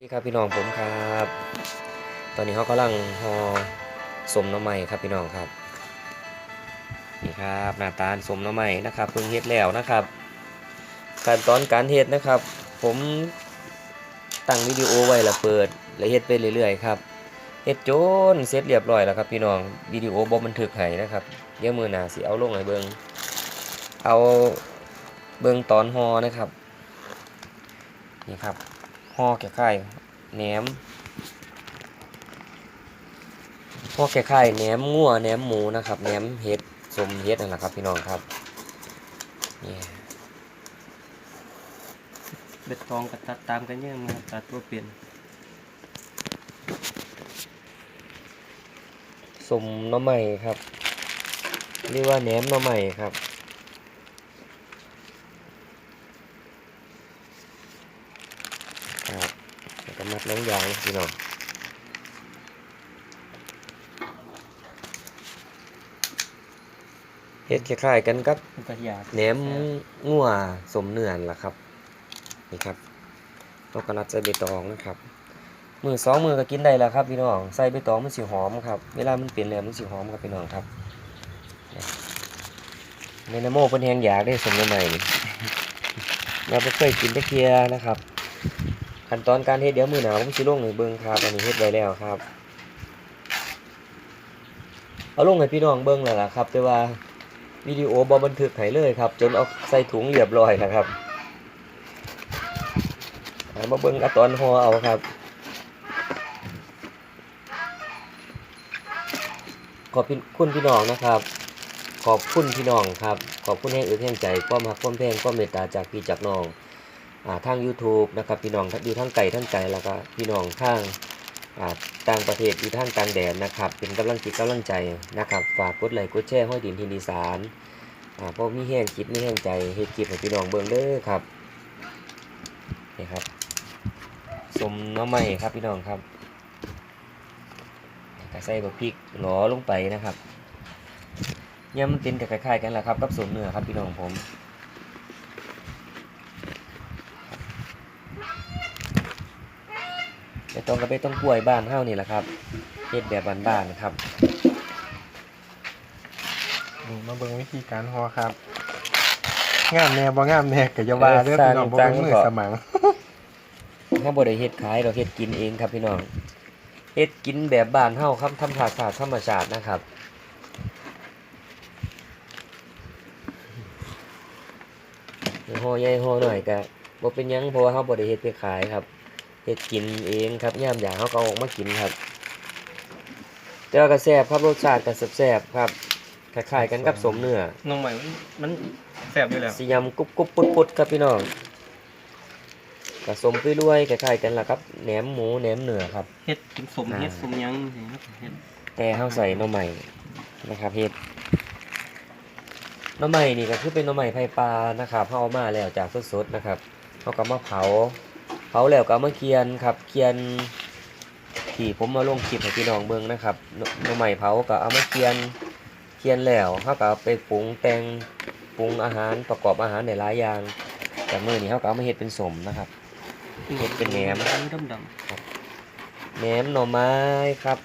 นี่ครับพี่น้องผมครับ ตอนนี้เขากำลังห่อสมน้ำใหม่ครับพี่น้องครับนี่ครับหน้าตาสมน้ำใหม่นะครับเพิ่งเฮ็ดแล้วนะครับขั้นตอนการเฮ็ดนะครับ ผมตั้งวิดีโอไว้แล้วเปิดและเฮ็ดไปเรื่อยๆครับเฮ็ดจนเสร็จเรียบร้อยแล้วครับพี่น้องวิดีโอบ่บันทึกให้นะครับเดี๋ยวมือหน้าสิเอาลงให้เบิ่งเอาเบิ่งตอนหอนะครับนี่ครับ ห่อแก่ไข่แหนมห่อแก่ไข่แหนมงัวแหนมหมูนะครับแหนมเห็ดสมเห็ดนั่นแหละครับพี่น้องครับนี่เบ็ดทองกับตัดตามกันเยอะมาตัดตัวเปลี่ยนสมหน้ำใหม่ครับเรียกว่าแหนมหน้ำใหม่ครับครับ แล้วก็มัดน้องยางพี่น้องเห็ดคล้ายๆกันกับกระยาแหนมงัวสมเนื่อนล่ะครับ นี่ครับต้องกระนัดใส่ใบตองนะครับมือสองมือก็กินได้แล้วครับพี่น้องใส่ใบตองมันสีหอมครับเวลามันเปลี่ยนแล้วมันสีหอมครับพี่น้องครับเมนโมเป็นแหงอยากได้สมใหม่นี่เราไม่เคยกินตะเคียนะครับ ขั้นตอนการเฮ็ดเดี๋ยวมือหนาผมสิลงในเบิ้งครับอันนี้เฮ็ดไว้แล้วครับ เอาลงให้พี่น้องเบิ้งแล้วล่ะครับ แต่ว่าวิดีโอบอบันทึกให้เลยครับ จนเอาใส่ถุงเรียบร้อยนะครับมาเบิ่งอตอนห่อเอาครับ ขอบคุณพี่น้องนะครับ ขอบคุณพี่น้องครับ ขอบคุณแห่งอื่นแห่งใจความรักความแพงความเมตตาจากพี่จากน้อง ทาง YouTube นะครับพี่น้องอยู่ทั้งไก่ทั้งใจแล้วก็พี่น้องทางต่างประเทศอยู่ทางต่างแดนนะครับ เป็นกำลังจิตกำลังใจนะครับ ฝากกดไลค์กดแชร์ห้อยดินทินดีสารเพราะมีแห้งคิดมีแห้งใจเฮ็ดคลิปให้พี่น้องเบิ่งเด้อครับนี่ครับสมน้ำใหม่ครับพี่น้องครับก็ใส่บักพริกหลอลงไปนะครับเนี่ยมันเป็นกับคล้ายๆกันแหละครับกับสมเนื้อครับพี่น้องผม ไปต้องกับไปต้องกล้วยบ้านเฮานี่แหละครับเฮ็ดแบบบ้านๆนะครับนี่มาเบิ่งวิธีการห่อครับงามแน่บ่งามแน่ก็อย่าว่าเด้อพี่น้องบ่เป็นมือสมังเขาบ่ได้เฮ็ดขายเราเฮ็ดกินเองครับพี่น้องเฮ็ดกินแบบบ้านเฮาครับธรรมชาติธรรมชาตินะครับห่อใหญ่ห่อหน่อยก็บ่เป็นหยังเพราะว่าเฮาบ่ได้เฮ็ดไปขายครับ เฮ็ดกินเองครับยามอยากเฮาก็เอาออกมากินครับ แต่ว่าก็แซ่บครับรสชาติก็แซ่บๆครับคล้ายๆกันกับสมเนื้อน้องใหม่มันมันแสบอยู่แล้วสิยำกรุบกรุบปุดปุดครับพี่น้องผสมไปด้วยคล้ายๆกันล่ะครับแหนมหมูแหนมเนื้อครับเฮ็ดกินสมอ่าเฮ็ดสมหยังสิครับเฮ็ดแต่เฮาใส่หน่อใหม่นะครับเฮ็ดหน่อใหม่นี่ก็คือเป็นหน่อใหม่ไผ่ปลานะครับเฮาเอามาแล้วจากสดๆนะครับเฮาก็มาเผาเผาแล้วก็เอามาเคียนครับเคียนที่ผมมาลงคลิปให้พี่น้องเบิ่งนะครับหน่อหน่อใหม่เผาก็เอามาเคียนเคียนแล้วเฮาก็เอาไปปรุงแต่งปรุงอาหารประกอบอาหารในหลายอย่าง แต่มื้อนี้เฮาก็เอามาเฮ็ดเป็นสมนะครับเฮ็ดเป็นแหนมดำดแหนมหน่อไม้ครับ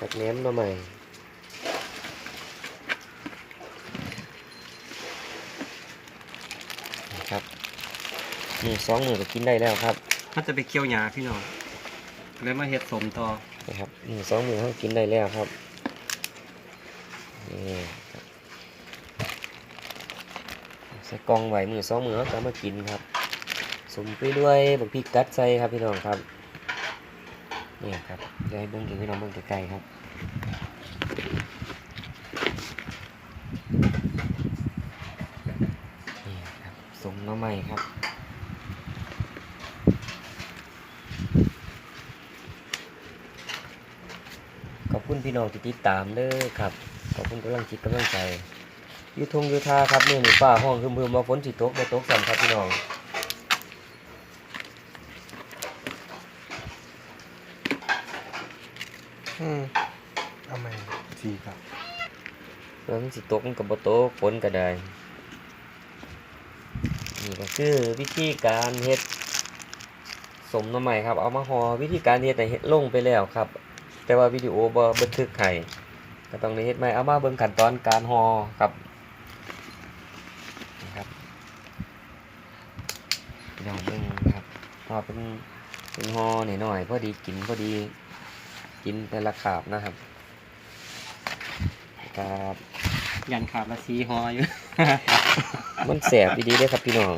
กับแหนมหน่อไม้นะครับ นี่สองมือก็กินได้แล้วครับำมันจะไปเคี่ยวหญ้าพี่น้องเลยมาเฮ็ดสมต่อนะครับนี่สองมือเขากินได้แล้วครับนี่ครับใส่กล่องไว้มือสองมือเขาจะเอามากินครับสมไปด้วยบักพริกกัดใส่ครับพี่น้องครับนี่ครับเดี๋ยวให้เบิ้งถึงพี่น้องเบิ้งใกล้ๆครับนี่ครับสมหน้ำใหม่ครับ ขอบ คุณพี่น้องที่ติดตามเด้อครับ ขอบคุณกำลังจิตกำลังใจอยุทงอยุทาครับเมื่อนี่ฟ้าห้องคือมือมาฝนสิตกมาตกสั่ครับพี่น้องอืมเอาใหม่สีครับแล้วมันสิตกมันกับบ่ตกฝนก็ได้นี่ก็คือวิธีการเฮ็ดสมหน้ำใหม่ครับ เอามาห่อวิธีการเฮ็ดน่ะเฮ็ดลงไปแล้วครับ แต่ว่าวิดีโอบ่บันทึกให้ก็ต้องได้เฮ็ดใหม่เอามาเบิ่งขั้นตอนการห่อครับนะครับพี่น้องเบิ่งนะครับห่อเป็นเป็นห่อหน่อยๆพอดีกินพอดีกินแต่ละขาบนะครับครับยันขาดละสีหออยู่ มันแสบดีๆเลยครับพี่น้อง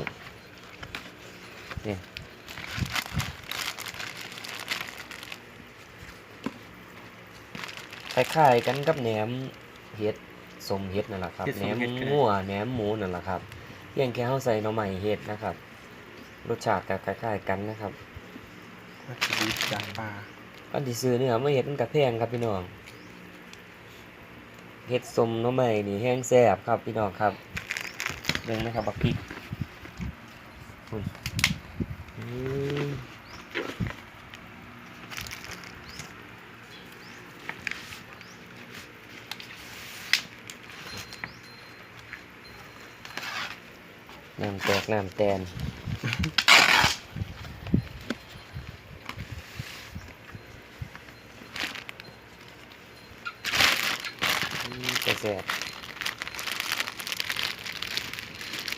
เนี่ย คล้ายๆกันกับแหนมเห็ดสมเห็ดนั่นแหละครับเห็ดแหสนมมเห็ดก็ได้ งัวแหนมหมูนั่นแหละครับเพียงแค่เขาใส่หน่อไม้เห็ดนะครับรสชาติก็คล้ายๆกันนะครับวัตถุดิบจากปลาอันที่ซื้อเนี่ยไม่เห็ดมันกระแพงครับพี่น้องเห็ดสมหน้ำใหม่นี่แห้งแซ่บครับพี่น้องครับเรื่องนะครับบักพริกคุณอืม น้ำแตกน้ำแตนแซ่บๆ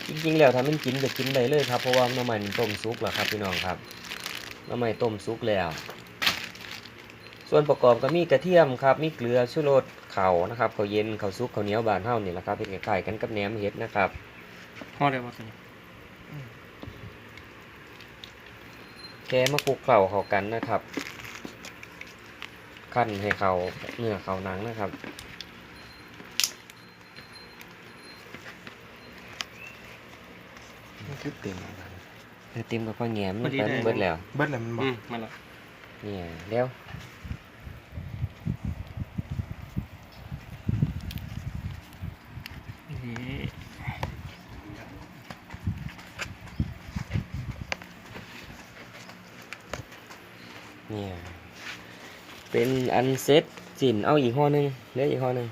จริงๆ แล้วถ้ามันกินก็กินได้เลยครับ เพราะว่าน้ำมันต้มซุกแล้วครับพี่น้องครับน้ำมันต้มซุกแล้ว ส่วนประกอบก็มีกระเทียมครับ มีเกลือชูรสเข่านะครับเขาเย็นเขาซุกเขาเหนียวบานเท่านี่แหละครับเป็นไก่กันกับแหนมเห็ดนะครับ หอได้บ่ตัวนี้แค่มาคลุกเคล้าเข้ากันนะครับ ขั้นให้เขาเนื้อเขาหนังนะครับมันคือเต็มเดี๋ยวเต็มกับข้าวแหนมมันไปมันเบิดแล้ว เบิดแล้วมันบออืกมมาแล้ว เนี่ยเดี๋ยว เนี่ย เป็นอันเซ็ตสินเอาอีกห่อหนึงเหลืออีกห่อหนึง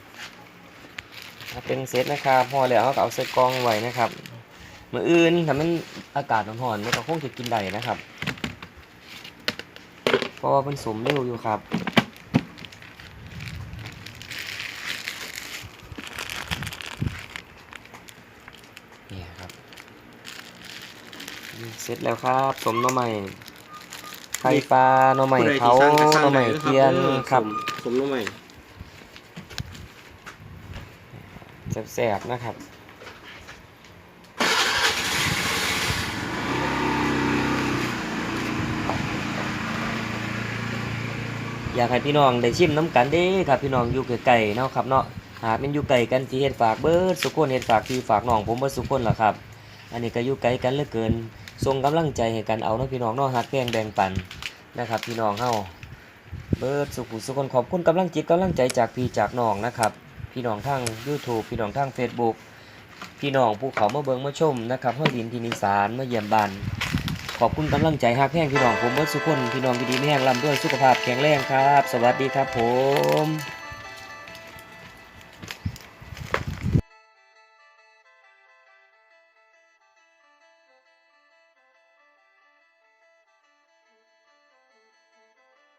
ถ้าเป็นเซ็ตนะครับห่อแล้วเขาก็เอาใส่กลองไว้นะครับมื่ออื่นถ้ามันอากาศร้อนๆมันก็คงจะกินได้นะครับ เพราะว่ามันสมเร็วอยู่ครับเนี่ยครับ เสร็จแล้วครับ สมหน่อไม้ ไข่ปลาหน่อไม้ผู้ใดเขาที่สร้างก็สร้างหน่อไม้ได้ะเทียนออครับสมน้องใหม่แซ่บๆนะครับอยากให้พี่น้องได้ชิมน้ำกันเด้ครับพี่น้องอยู่ไกลๆเนาะครับเนาะหากเป็นอยู่ไกลกันที่เฮ็ดฝากเบิดสุกคนเฮ็ดฝากที่ฝากน้องผมเบิดสุกคนล่ะครับ อันนี้ก็อยู่ไกลกันเหลือเกิน ส่งกำลังใจให้กันเอาเนาะพี่น้องเนาะฮักแพงแบ่งปันนะครับพี่น้องเฮาเบิร์ดสุขุสุขคนขอบคุณกำลังจิตกำลังใจจากพี่จากน้องนะครับ พี่น้องทาง YouTube พี่น้องทาง Facebook พี่น้องผู้เขามาเบิงมาชมนะครับเฮาดินที่นิสานมาเยี่ยมบ้านขอบคุณกำลังใจฮักแพงพี่น้องผมเบิร์ดสุกคนพี่น้องดีๆไม่แห้งลำด้วยสุขภาพแข็งแรงครับ สวัสดีครับผม